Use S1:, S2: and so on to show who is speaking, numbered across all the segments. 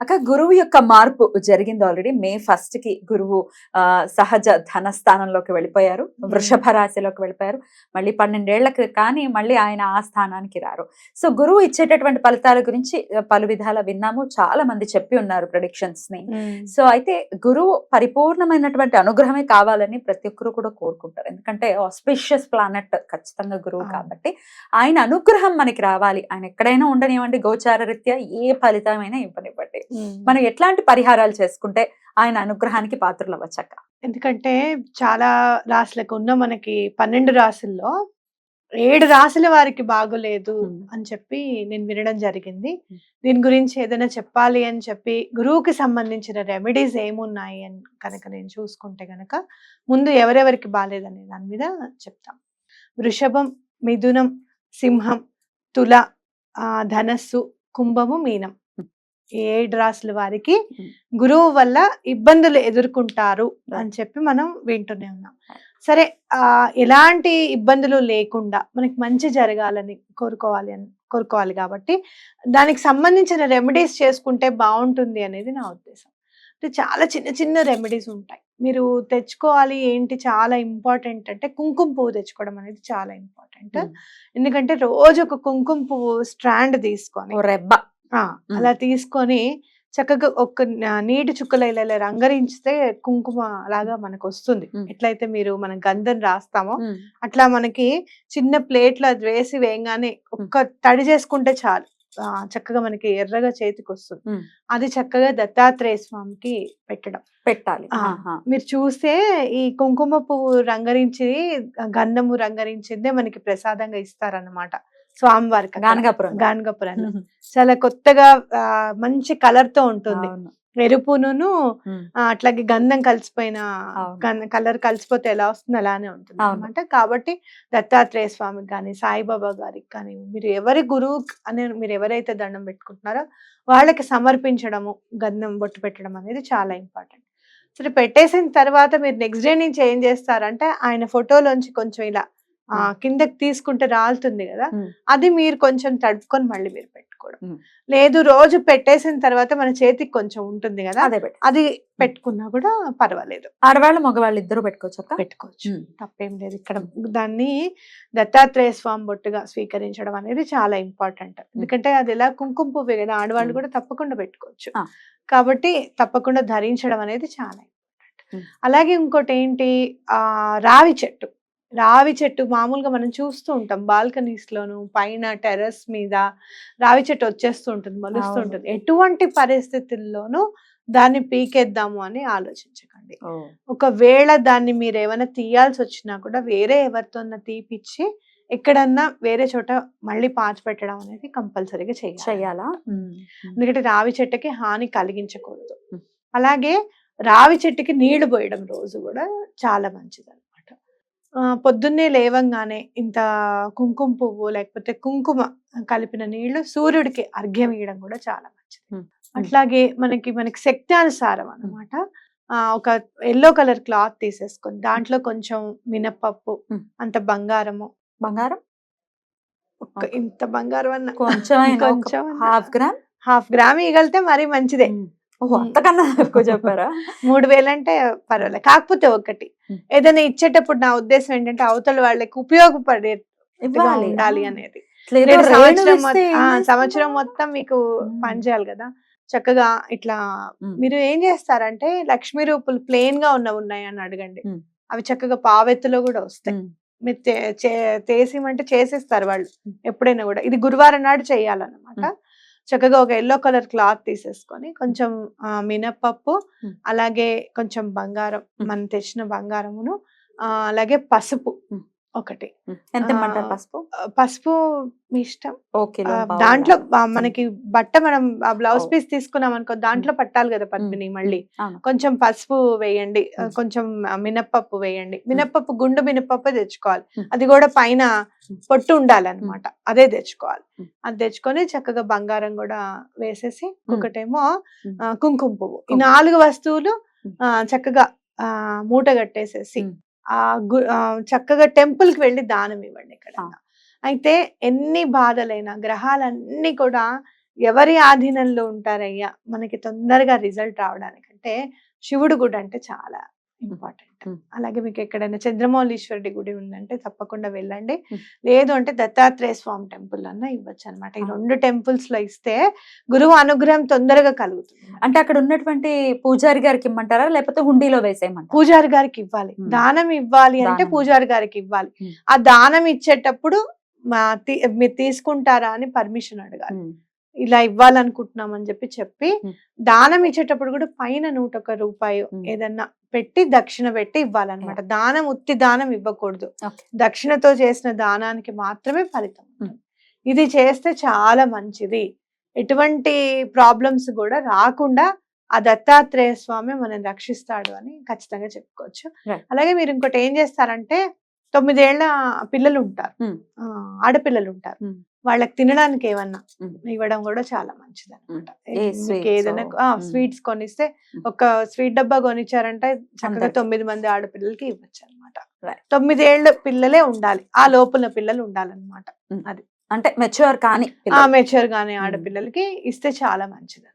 S1: అక్క గురువు యొక్క మార్పు జరిగింది ఆల్రెడీ మే ఫస్ట్కి గురువు ఆ, సహజ ధన స్థానంలోకి వెళ్ళిపోయారు. వృషభ రాశిలోకి వెళ్ళిపోయారు. మళ్ళీ పన్నెండేళ్ళకు కానీ మళ్ళీ ఆయన ఆ స్థానానికి రారు. సో గురువు ఇచ్చేటటువంటి ఫలితాల గురించి పలు విధాల విన్నాము. చాలా మంది చెప్పి ఉన్నారు ప్రొడిక్షన్స్ని. సో అయితే గురువు పరిపూర్ణమైనటువంటి అనుగ్రహమే కావాలని ప్రతి ఒక్కరు కూడా కోరుకుంటారు. ఎందుకంటే ఆస్పిషియస్ ప్లానెట్ ఖచ్చితంగా గురువు. కాబట్టి ఆయన అనుగ్రహం మనకి రావాలి. ఆయన ఎక్కడైనా ఉండనివ్వండి గోచార రీత్యా ఏ ఫలితమైనా ఇవ్వనివ్వండి. మనం ఎట్లాంటి పరిహారాలు చేసుకుంటే ఆయన అనుగ్రహానికి పాత్రలు అవ్వచ్చక్క
S2: ఎందుకంటే చాలా రాశులకు ఉన్న మనకి పన్నెండు రాసుల్లో ఏడు రాసుల వారికి బాగోలేదు. అని చెప్పి నేను వినడం జరిగింది. దీని గురించి ఏదైనా చెప్పాలి అని చెప్పి గురువుకి సంబంధించిన రెమెడీస్ ఏమున్నాయి అని కనుక నేను చూసుకుంటే గనక ముందు ఎవరెవరికి బాగాలేదనే దాని మీద చెప్తాం. వృషభం మిథునం సింహం తుల ఆ, ధనస్సు కుంభము మీనం. ఏడు రాసుల వారికి. గురువు వల్ల ఇబ్బందులు ఎదుర్కొంటారు. అని చెప్పి మనం వింటూనే ఉన్నాం సరే ఆ ఎలాంటి ఇబ్బందులు లేకుండా మనకి మంచి జరగాలని కోరుకోవాలి అని కోరుకోవాలి కాబట్టి దానికి సంబంధించిన రెమెడీస్ చేసుకుంటే బాగుంటుంది అనేది నా ఉద్దేశం అంటే చాలా చిన్న చిన్న రెమెడీస్ ఉంటాయి మీరు తెచ్చుకోవాలి ఏంటి చాలా ఇంపార్టెంట్ అంటే కుంకుమ పువ్వు తెచ్చుకోవడం అనేది చాలా ఇంపార్టెంట్. ఎందుకంటే రోజు ఒక కుంకుమ పువ్వు స్ట్రాండ్ తీసుకొని
S1: రెబ్బ
S2: అలా తీసుకొని చక్కగా ఒక నీటి చుక్కలు ఇలా రంగరించితే కుంకుమ లాగా మనకు వస్తుంది. ఎట్లయితే మీరు మన గంధం రాస్తామో అట్లా మనకి చిన్న ప్లేట్లో అది వేసి వేయంగానే ఒక్క తడి చేసుకుంటే చాలు. చక్కగా మనకి ఎర్రగా చేతికి వస్తుంది అది చక్కగా దత్తాత్రేయ స్వామికి పెట్టడం.
S1: పెట్టాలి.
S2: మీరు చూస్తే ఈ కుంకుమ పువ్వు రంగరించి గంధము రంగరించిందే మనకి ప్రసాదంగా ఇస్తారన్నమాట. స్వామివారికి అక్కడ.
S1: గానగాపురం
S2: గానగాపురంలో
S1: ఉమ్,
S2: చాలా కొత్తగా మంచి కలర్తో ఉంటుంది. ఎరుపును అట్లాగే గంధం కలిసిపోయిన. కలర్ కలిసిపోతే ఎలా వస్తుంది అలానే ఉంటుంది. అనమాట కాబట్టి దత్తాత్రేయ స్వామికి కానీ సాయిబాబా గారికి కానీ మీరు ఎవరి గురువు అని మీరు ఎవరైతే దండం పెట్టుకుంటున్నారో వాళ్ళకి సమర్పించడము గంధం బొట్టు పెట్టడం అనేది చాలా ఇంపార్టెంట్ సరే పెట్టేసిన తర్వాత మీరు నెక్స్ట్ డే నుంచి ఏం చేస్తారంటే ఆయన ఫోటోలోంచి కొంచెం ఇలా. కిందకి తీసుకుంటే రాలుతుంది కదా. అది మీరు కొంచెం తడుపుకొని మళ్ళీ మీరు పెట్టుకోవడం. లేదు రోజు పెట్టేసిన తర్వాత మన చేతికి కొంచెం ఉంటుంది కదా
S1: అదే పెట్టు.
S2: అది పెట్టుకున్నా కూడా పర్వాలేదు.
S1: ఆడవాళ్ళు మగవాళ్ళు ఇద్దరు పెట్టుకోవచ్చు అక్క?
S2: పెట్టుకోవచ్చు. తప్పేం లేదు. ఇక్కడ దాన్ని దత్తాత్రేయ స్వామి బొట్టుగా స్వీకరించడం అనేది చాలా ఇంపార్టెంట్. ఎందుకంటే అది ఎలా కుంకుమ పువ్వే కదా ఆడవాళ్ళు. కూడా తప్పకుండా పెట్టుకోవచ్చు. కాబట్టి తప్పకుండా ధరించడం అనేది చాలా ఇంపార్టెంట్. అలాగే ఇంకోటి ఏంటి? ఆ రావి చెట్టు. రావి చెట్టు మామూలుగా మనం చూస్తూ ఉంటాం. బాల్కనీస్ లోను పైన టెర్రస్ మీద రావి చెట్టు వచ్చేస్తూ ఉంటుంది మలుస్తూ. ఉంటుంది. ఎటువంటి పరిస్థితుల్లోనూ దాన్ని పీకేద్దాము అని ఆలోచించకండి. ఒకవేళ దాన్ని మీరు ఏమైనా తీయాల్సి వచ్చినా కూడా వేరే ఎవరితోన్నా తీపిచ్చి ఎక్కడన్నా వేరే చోట మళ్ళీ పాతి పెట్టడం అనేది కంపల్సరీగా చేయాలి.
S1: ఉమ్,
S2: ఎందుకంటే రావి చెట్టుకి హాని కలిగించకూడదు. అలాగే రావి చెట్టుకి నీళ్ళు పోయడం రోజు కూడా చాలా మంచిది పొద్దున్నే లేవంగానే ఇంత కుంకుమ పువ్వు లేకపోతే కుంకుమ కలిపిన నీళ్ళు సూర్యుడికి అర్ఘ్యం ఇవ్వడం కూడా చాలా మంచిది. అట్లాగే మనకి మనకి శక్తి అనుసారం అన్నమాట. ఆ, ఒక ఎల్లో కలర్ క్లాత్ తీసేసుకొని దాంట్లో కొంచెం మినపప్పు. అంత బంగారము.
S1: బంగారం?
S2: ఇంత బంగారం అన్న
S1: కొంచెం
S2: కొంచెం
S1: హాఫ్ గ్రామ్?
S2: హాఫ్ గ్రామ్ ఇగలితే మరీ మంచిదే.
S1: అంతకన్నా ఎక్కువ చెప్పారా?
S2: మూడు వేలు అంటే పర్వాలేదు కాకపోతే ఒకటి. ఏదైనా ఇచ్చేటప్పుడు నా ఉద్దేశం ఏంటంటే అవతల వాళ్ళకి ఉపయోగపడే ఉండాలి. అనేది. సంవత్సరం మొత్తం-? సంవత్సరం మీకు
S1: Hmm.
S2: పని చేయాలి కదా. చక్కగా ఇట్లా మీరు ఏం చేస్తారంటే లక్ష్మీ రూపులు ప్లెయిన్గా ఉన్నవి ఉన్నాయి అని అడగండి. అవి చక్కగా పావెత్తులో కూడా వస్తాయి. మీరు చేసిమంటే చేసేస్తారు వాళ్ళు. ఎప్పుడైనా కూడా. ఇది గురువారం నాడు చేయాలన్నమాట. చక్కగా ఒక ఎల్లో కలర్ క్లాత్ తీసేసుకొని కొంచెం
S1: Hmm.
S2: అలాగే కొంచెం బంగారం. మనం తెచ్చిన బంగారమును ఆ, అలాగే పసుపు. ఒకటి.
S1: ఎంత ఇమ్మంటారు పసుపు?
S2: పసుపు మీ ఇష్టం.
S1: ఓకే
S2: దాంట్లో మనకి బట్ట మనం ఆ బ్లౌజ్. పీస్ తీసుకున్నాం అనుకో దాంట్లో పట్టాలి కదా పద్మిని మళ్ళీ. కొంచెం పసుపు వేయండి. కొంచెం మినప్పప్పు వేయండి. మినప్పప్పు గుండు మినప్పప్పు తెచ్చుకోవాలి. అది కూడా పైన. పొట్టు ఉండాలన్నమాట. అదే తెచ్చుకోవాలి. అది తెచ్చుకొని చక్కగా బంగారం కూడా వేసేసి ఒకటేమో కుంకుమ పువ్వు. ఈ. నాలుగు వస్తువులు చక్కగా మూట కట్టేసేసి. ఆ చక్కగా టెంపుల్కి వెళ్ళి దానం ఇవ్వండి ఇక్కడ. అయితే ఎన్ని బాధలైనా గ్రహాలన్నీ కూడా ఎవరి ఆధీనంలో ఉంటారయ్యా? మనకి తొందరగా రిజల్ట్ రావడానికంటే శివుడు గుడి అంటే చాలా. ఇంపార్టెంట్. అలాగే మీకు ఎక్కడైనా చంద్రమౌళీశ్వరుడి గుడి ఉందంటే తప్పకుండా వెళ్ళండి. లేదు అంటే దత్తాత్రేయ స్వామి టెంపుల్ అన్నా ఇవ్వచ్చు అనమాట ఈ. రెండు టెంపుల్స్లో ఇస్తే గురువు అనుగ్రహం తొందరగా కలుగుతుంది
S1: అంటే అక్కడ ఉన్నటువంటి పూజారి గారికి ఇమ్మంటారా లేకపోతే హుండీలో వేసేయమంటారా
S2: పూజారి గారికి ఇవ్వాలి. దానం ఇవ్వాలి అంటే. పూజారి గారికి ఇవ్వాలి. ఆ దానం ఇచ్చేటప్పుడు మా మీరు తీసుకుంటారా అని పర్మిషన్ అడగాలి ఇలా ఇవ్వాలనుకుంటున్నాం అని చెప్పి చెప్పి. దానం ఇచ్చేటప్పుడు కూడా పైన నూట ఒక రూపాయి. ఏదన్నా పెట్టి దక్షిణ పెట్టి ఇవ్వాలన్నమాట దానం ఉత్తి దానం ఇవ్వకూడదు. దక్షిణతో చేసిన దానానికి మాత్రమే ఫలితం ఉంటుంది. ఇది చేస్తే చాలా మంచిది ఎటువంటి ప్రాబ్లమ్స్ కూడా రాకుండా ఆ దత్తాత్రేయ స్వామి మనం రక్షిస్తాడు అని ఖచ్చితంగా చెప్పుకోవచ్చు. అలాగే మీరు ఇంకోటి ఏం చేస్తారంటే తొమ్మిదేళ్ళ పిల్లలు ఉంటారు
S1: Hmm.
S2: ఆడపిల్లలు ఉంటారు
S1: Hmm.
S2: వాళ్ళకి తినడానికి ఏమన్నా. ఇవ్వడం కూడా చాలా మంచిది అనమాట ఏదైనా. స్వీట్స్ కొనిస్తే. ఒక స్వీట్ డబ్బా కొనిచ్చారంటే చక్కగా. తొమ్మిది మంది ఆడపిల్లలకి ఇవ్వచ్చు అనమాట. తొమ్మిదేళ్ళ పిల్లలే ఉండాలి ఆ లోపల పిల్లలు ఉండాలన్నమాట
S1: అంటే మెచ్యూర్ కానీ.
S2: Mature
S1: Hmm.
S2: ఆడపిల్లలకి ఇస్తే చాలా మంచిది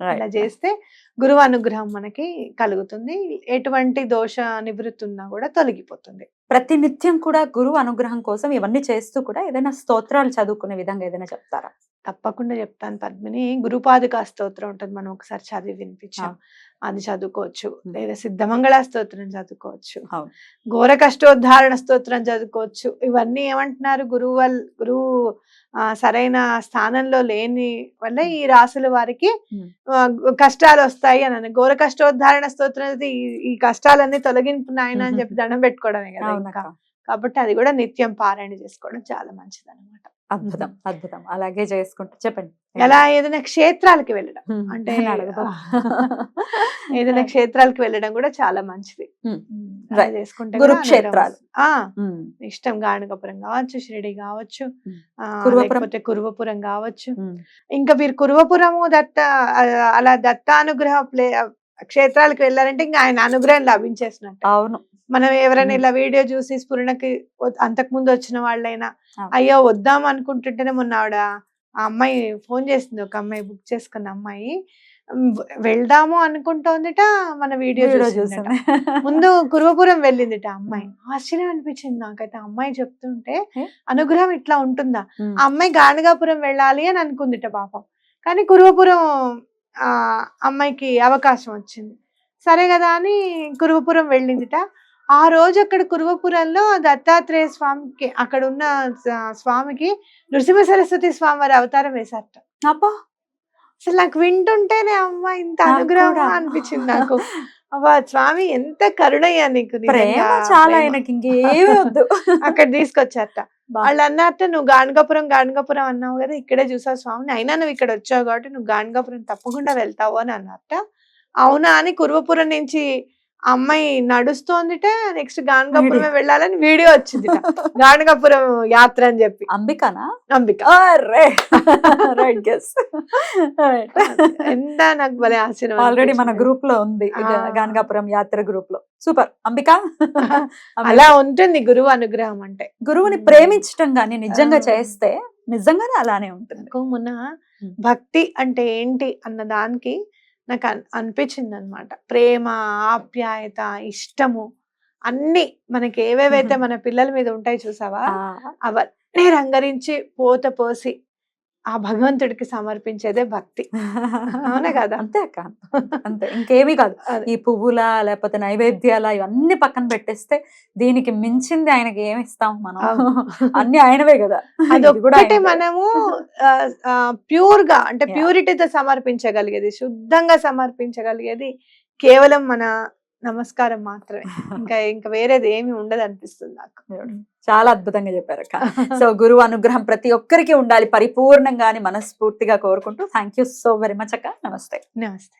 S1: right.
S2: అలా చేస్తే గురువు అనుగ్రహం మనకి కలుగుతుంది. ఎటువంటి దోష నివృత్తి ఉన్నా కూడా తొలగిపోతుంది.
S1: ప్రతి నిత్యం కూడా గురువు అనుగ్రహం కోసం ఇవన్నీ చేస్తూ కూడా ఏదైనా స్తోత్రాలు చదువుకునే విధంగా ఏదైనా చెప్తారా?
S2: తప్పకుండా చెప్తాను పద్మిని. గురుపాదుకా స్తోత్రం ఉంటుంది. మనం ఒకసారి చదివి వినిపించాం. అది చదువుకోవచ్చు. లేదా సిద్ధమంగళ స్తోత్రం చదువుకోవచ్చు. ఘోర కష్టోద్ధారణ స్తోత్రం చదువుకోవచ్చు. ఇవన్నీ ఏమంటున్నారు? గురువు వల్ గురువు సరైన స్థానంలో లేని వల్ల ఈ రాసుల వారికి కష్టాలు వస్తాయి అని. ఘోర కష్టోద్ధారణ స్తోత్రం అయితే ఈ ఈ కష్టాలన్నీ తొలగింపు నాయన అని చెప్పి దండం పెట్టుకోవడమే కదా ఇంకా. కాబట్టి అది కూడా నిత్యం పారాయణ చేసుకోవడం చాలా మంచిది అనమాట
S1: అద్భుతం అద్భుతం. అలాగే చేసుకుంటూ చెప్పండి.
S2: ఎలా ఏదైనా క్షేత్రాలకి వెళ్ళడం. అంటే. ఏదైనా క్షేత్రాలకు వెళ్ళడం కూడా చాలా మంచిది. చేసుకుంటే
S1: గురు క్షేత్రాలు.
S2: ఇష్టం గాణగపురం కావచ్చు షిరిడి కావచ్చు. లేకపోతే కురువపురం కావచ్చు. ఇంకా మీరు కురువపురము దత్త అలా దత్తానుగ్రహ ప్లే క్షేత్రాలకు వెళ్ళారంటే ఇంకా ఆయన అనుగ్రహం లభించేసినట్టు.
S1: అవును.
S2: మనం ఎవరైనా. ఇలా వీడియో చూసి స్ఫురణకి ముందు వచ్చిన వాళ్ళైనా. అయ్యో వద్దాం అనుకుంటుంటేనే మొన్న ఆవిడ ఆ అమ్మాయి ఫోన్ చేసింది ఒక అమ్మాయి బుక్ చేసుకున్న అమ్మాయి. వెళ్దాము అనుకుంటోందిట మన వీడియో చూసిందట. ముందు కురువపురం వెళ్ళిందిట అమ్మాయి. ఆశ్చర్యం అనిపించింది నాకైతే. అమ్మాయి చెప్తుంటే? అనుగ్రహం ఇట్లా ఉంటుందా? ఆ అమ్మాయి గాణగాపురం వెళ్ళాలి అని అనుకుందిట పాపం. కానీ కురువపురం ఆ అమ్మాయికి అవకాశం వచ్చింది. సరే కదా అని కురువపురం వెళ్ళిందిట. ఆ రోజు అక్కడ కురువపురంలో దత్తాత్రేయ స్వామికి అక్కడ ఉన్న స్వామికి నృసింహ సరస్వతి స్వామి వారి అవతారం వేశారట.
S1: అబ్బా!
S2: అసలు నాకు వింటుంటేనే అమ్మ ఇంత అనుగ్రహం. అనిపించింది నాకు. అవ్వ స్వామి ఎంత కరుణయ్యా నీకు
S1: చాలా. ఆయనకి ఇంకేమీ వద్దు.
S2: అక్కడ తీసుకొచ్చారట. వాళ్ళు అన్నట్టు నువ్వు గాణగాపురం గాణగాపురం అన్నావు కదా ఇక్కడే చూసావు స్వామిని. అయినా నువ్వు ఇక్కడ వచ్చావు కాబట్టి నువ్వు గాణగాపురం తప్పకుండా వెళ్తావు అని అన్నట్ట అవునా అని కురువపురం నుంచి అమ్మాయి నడుస్తోందిట నెక్స్ట్ గాణగాపురమే వెళ్ళాలని వీడియో వచ్చింది గాణగాపురం యాత్ర అని చెప్పి.
S1: అంబికానా?
S2: అంబిక.
S1: Right guess.
S2: ఎంత నాకు భలే ఆశ్చర్యం
S1: ఆల్రెడీ మన. గ్రూప్లో ఉంది. గానగాపురం యాత్ర గ్రూప్లో సూపర్. అంబిక?
S2: అలా ఉంటుంది గురువు అనుగ్రహం అంటే.
S1: గురువుని ప్రేమించటం గాని నిజంగా. చేస్తే నిజంగానే అలానే ఉంటుంది.
S2: మొన్న. భక్తి అంటే ఏంటి అన్న దానికి నాకు అన్- అనిపించింది అనమాట ప్రేమ ఆప్యాయత ఇష్టము అన్ని మనకి ఏవేవైతే. మన పిల్లల మీద ఉంటాయి చూసావా? అవన్నీ రంగరించి పోత పోసి ఆ భగవంతుడికి సమర్పించేదే భక్తి అవునా కదా?
S1: అంతే అక్క అంతే ఇంకేమీ కాదు. ఈ పువ్వుల లేకపోతే నైవేద్యాల ఇవన్నీ పక్కన పెట్టేస్తే దీనికి మించింది ఆయనకి ఏమి ఇస్తాం మనం. అన్ని ఆయనవే కదా ఆయనదే.
S2: మనము ప్యూర్గా అంటే. ప్యూరిటీతో సమర్పించగలిగేది శుద్ధంగా సమర్పించగలిగేది కేవలం మన నమస్కారం మాత్రమే. ఇంకా ఇంకా వేరేది ఏమి ఉండదు అనిపిస్తుంది నాకు
S1: చాలా అద్భుతంగా చెప్పారు అక్క. సో గురువు అనుగ్రహం ప్రతి ఒక్కరికి ఉండాలి పరిపూర్ణంగా అని మనస్ఫూర్తిగా కోరుకుంటూ. Thank you so very much అక్క. నమస్తే.
S2: నమస్తే.